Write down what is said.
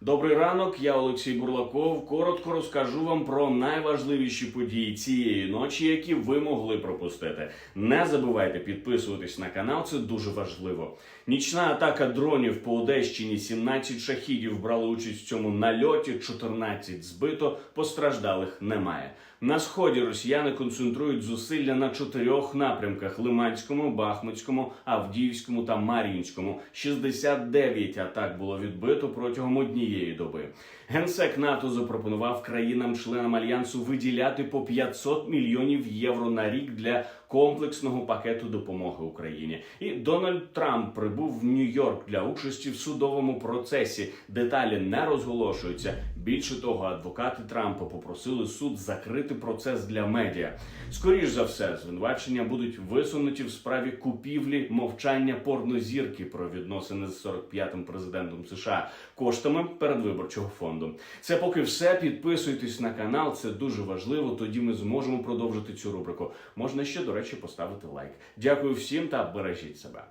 Добрий ранок, я Олексій Бурлаков. Коротко розкажу вам про найважливіші події цієї ночі, які ви могли пропустити. Не забувайте підписуватись на канал, це дуже важливо. Нічна атака дронів по Одещині, 17 шахідів брали участь в цьому нальоті, 14 збито, постраждалих немає. На сході росіяни концентрують зусилля на чотирьох напрямках: Лиманському, Бахмутському, Авдіївському та Мар'їнському. 69 атак було відбито протягом однієї доби. Генсек НАТО запропонував країнам-членам альянсу виділяти по 500 мільйонів євро на рік для комплексного пакету допомоги Україні. І Дональд Трамп прибув в Нью-Йорк для участі в судовому процесі. Деталі не розголошуються. Більше того, адвокати Трампа попросили суд закрити процес для медіа. Скоріш за все, звинувачення будуть висунуті в справі купівлі мовчання порнозірки про відносини з 45-м президентом США коштами передвиборчого фонду. Це поки все. Підписуйтесь на канал, це дуже важливо. Тоді ми зможемо продовжити цю рубрику. Можна ще, до речі, поставити лайк. Дякую всім та бережіть себе.